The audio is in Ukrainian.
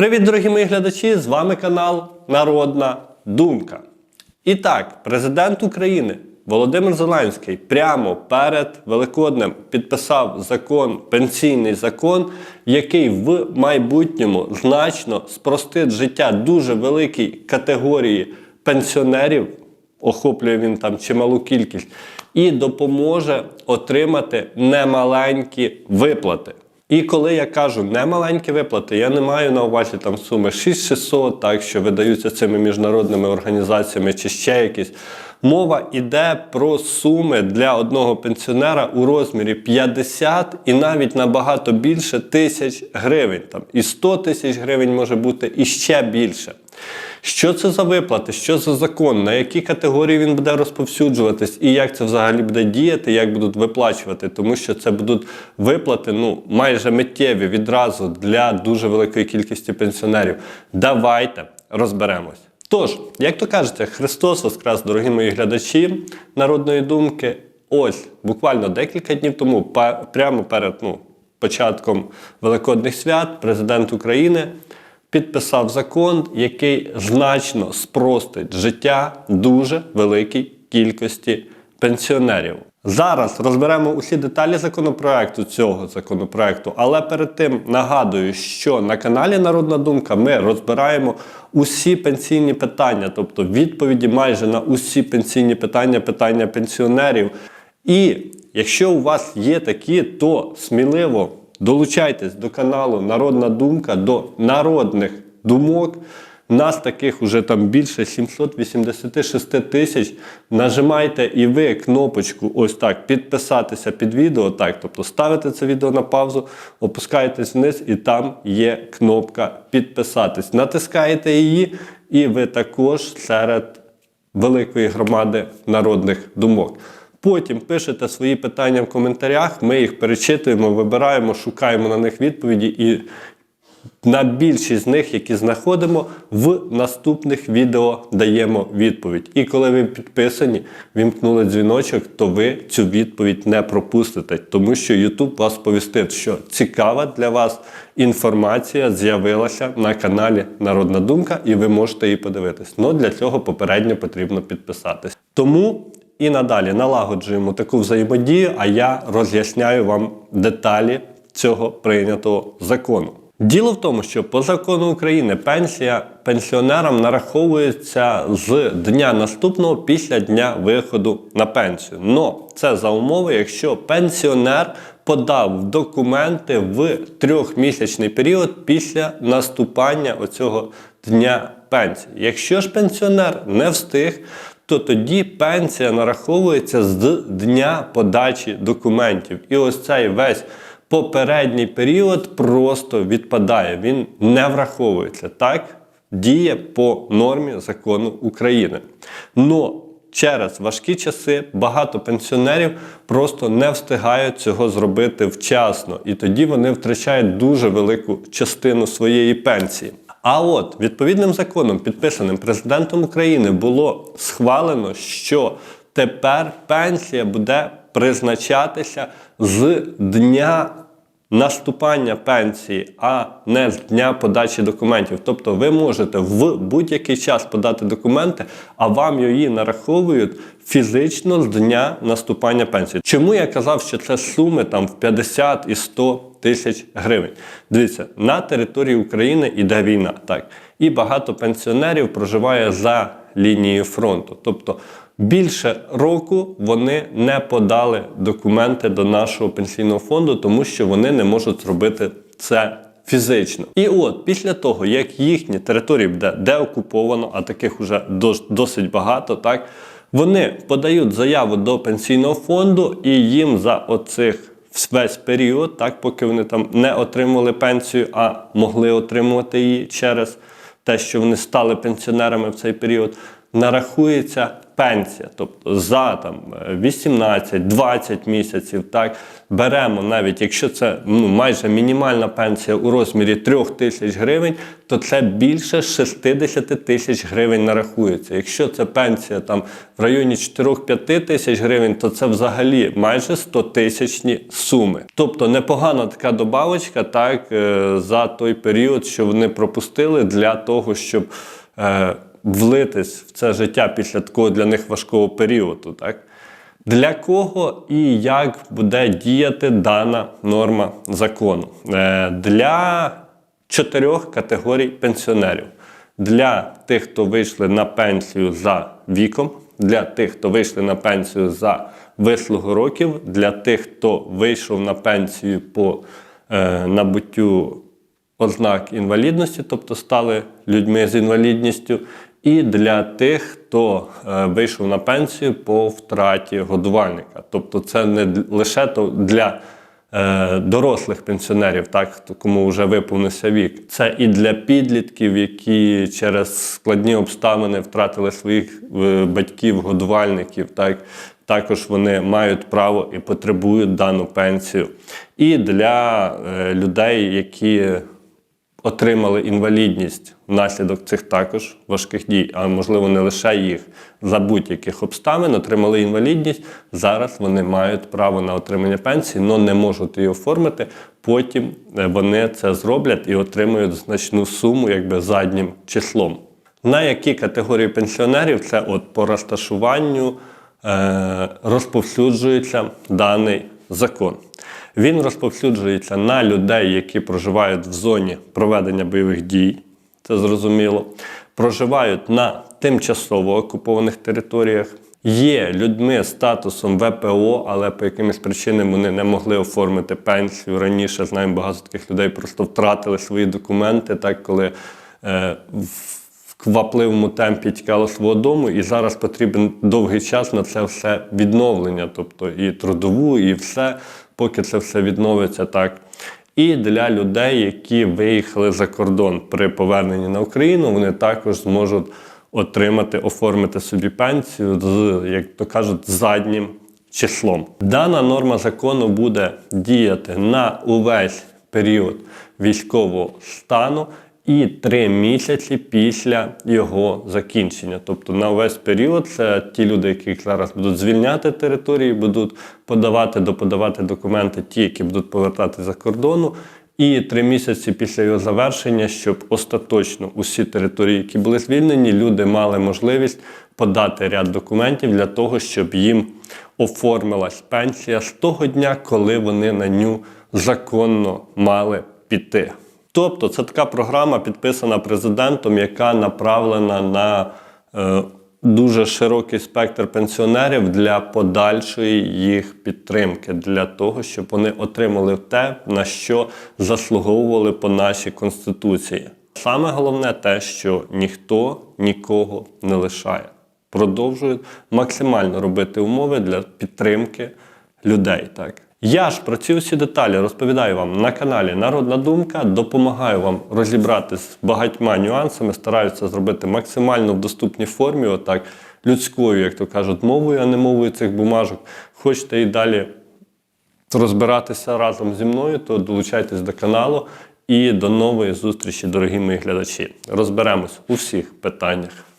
Привіт, дорогі мої глядачі! З вами канал Народна Думка. І так, президент України Володимир Зеленський прямо перед Великоднем підписав закон, пенсійний закон, який в майбутньому значно спростить життя дуже великій категорії пенсіонерів, охоплює він там чималу кількість, і допоможе отримати немаленькі виплати. І коли я кажу не маленькі виплати, я не маю на увазі там суми 6600, так що видаються цими міжнародними організаціями чи ще якісь. Мова йде про суми для одного пенсіонера у розмірі 50 і навіть набагато більше тисяч гривень. Там і 100 тисяч гривень може бути і ще більше. Що це за виплати? Що за закон? На які категорії він буде розповсюджуватись, і як це взагалі буде діяти, як будуть виплачувати? Тому що це будуть виплати ну майже миттєві відразу для дуже великої кількості пенсіонерів. Давайте розберемось. Тож, як то кажете, Христос Воскрес, дорогі мої глядачі народної думки. Ось буквально декілька днів тому, прямо перед ну, початком Великодних свят, президент України підписав закон, який значно спростить життя дуже великій кількості пенсіонерів. Зараз розберемо усі деталі законопроекту цього законопроекту, але перед тим нагадую, що на каналі Народна Думка ми розбираємо усі пенсійні питання, тобто відповіді майже на усі пенсійні питання, питання пенсіонерів. І якщо у вас є такі, то сміливо долучайтесь до каналу Народна Думка, до народних думок. Нас таких уже там більше 786 тисяч. Нажимайте і ви кнопочку ось так підписатися під відео. Так, тобто ставите це відео на паузу, опускаєтесь вниз, і там є кнопка підписатись. Натискаєте її, і ви також серед великої громади народних думок. Потім пишете свої питання в коментарях, ми їх перечитуємо, вибираємо, шукаємо на них відповіді і на більшість з них, які знаходимо, в наступних відео даємо відповідь. І коли ви підписані, вімкнули дзвіночок, то ви цю відповідь не пропустите, тому що YouTube вас повістить, що цікава для вас інформація з'явилася на каналі Народна Думка, і ви можете її подивитись. Ну для цього попередньо потрібно підписатись. Тому і надалі налагоджуємо таку взаємодію, а я роз'ясняю вам деталі цього прийнятого закону. Діло в тому, що по закону України пенсія пенсіонерам нараховується з дня наступного після дня виходу на пенсію. Но це за умови, якщо пенсіонер подав документи в трьохмісячний період після наступання оцього дня пенсії. Якщо ж пенсіонер не встиг, то тоді пенсія нараховується з дня подачі документів. І ось цей весь попередній період просто відпадає, він не враховується. Так діє по нормі закону України. Но через важкі часи багато пенсіонерів просто не встигають цього зробити вчасно, і тоді вони втрачають дуже велику частину своєї пенсії. А от відповідним законом, підписаним президентом України, було схвалено, що тепер пенсія буде призначатися з дня наступання пенсії, а не з дня подачі документів. Тобто ви можете в будь-який час подати документи, а вам її нараховують фізично з дня наступання пенсії. Чому я казав, що це суми там в 50 і 100 тисяч гривень? Дивіться, на території України іде війна, так, і багато пенсіонерів проживає за лінією фронту. Тобто більше року вони не подали документи до нашого пенсійного фонду, тому що вони не можуть зробити це фізично. І от після того, як їхні території буде деокуповано, а таких вже досить багато, так вони подають заяву до пенсійного фонду, і їм за оцих весь період, так поки вони там не отримували пенсію, а могли отримувати її через те, що вони стали пенсіонерами в цей період, нарахується пенсія, тобто за там 18-20 місяців, так беремо навіть якщо це ну, майже мінімальна пенсія у розмірі 3 тисяч гривень, то це більше 60 тисяч гривень нарахується. Якщо це пенсія там в районі 4-5 тисяч гривень, то це взагалі майже 100 тисячні суми. Тобто непогана така добавочка, так е, за той період, що вони пропустили для того, щоб. Влитись в це життя після такого для них важкого періоду. Так? Для кого і як буде діяти дана норма закону? Е, Для чотирьох категорій пенсіонерів. Для тих, хто вийшли на пенсію за віком, для тих, хто вийшли на пенсію за вислугу років, для тих, хто вийшов на пенсію по е, набуттю ознак інвалідності, тобто стали людьми з інвалідністю, і для тих, хто е, вийшов на пенсію по втраті годувальника. Тобто, це не лише то для е, дорослих пенсіонерів, так кому вже виповнився вік. Це і для підлітків, які через складні обставини втратили своїх е, батьків, годувальників. Так також вони мають право і потребують дану пенсію. І для людей, які отримали інвалідність внаслідок цих також важких дій, а можливо не лише їх за будь-яких обставин отримали інвалідність. Зараз вони мають право на отримання пенсії, але не можуть її оформити. Потім е, вони це зроблять і отримують значну суму, якби заднім числом. На які категорії пенсіонерів це от по розташуванню е, розповсюджується даний закон. Він розповсюджується на людей, які проживають в зоні проведення бойових дій, це зрозуміло, проживають на тимчасово окупованих територіях, є людьми статусом ВПО, але по якимось причинам вони не могли оформити пенсію раніше. Знаємо, багато таких людей просто втратили свої документи, так коли е, в квапливому темпі тікало свого дому, і зараз потрібен довгий час на це все відновлення, тобто і трудову, і все, поки це все відновиться так. І для людей, які виїхали за кордон при поверненні на Україну, вони також зможуть отримати, оформити собі пенсію з, як то кажуть, заднім числом. Дана норма закону буде діяти на увесь період військового стану і три місяці після його закінчення. Тобто на увесь період це ті люди, яких зараз будуть звільняти території, будуть подавати, доподавати документи, ті, які будуть повертати за кордону. І три місяці після його завершення, щоб остаточно усі території, які були звільнені, люди мали можливість подати ряд документів для того, щоб їм оформилась пенсія з того дня, коли вони на ню законно мали піти. Тобто це така програма, підписана президентом, яка направлена на е, дуже широкий спектр пенсіонерів для подальшої їх підтримки, для того, щоб вони отримали те, на що заслуговували по нашій конституції. Саме головне те, що ніхто нікого не лишає. Продовжують максимально робити умови для підтримки людей. Так. Я ж про ці всі деталі розповідаю вам на каналі Народна Думка, допомагаю вам розібрати з багатьма нюансами, стараюся зробити максимально в доступній формі, отак людською, як то кажуть, мовою, а не мовою цих бумажок. Хочете і далі розбиратися разом зі мною, то долучайтесь до каналу і до нової зустрічі, дорогі мої глядачі. Розберемось у всіх питаннях.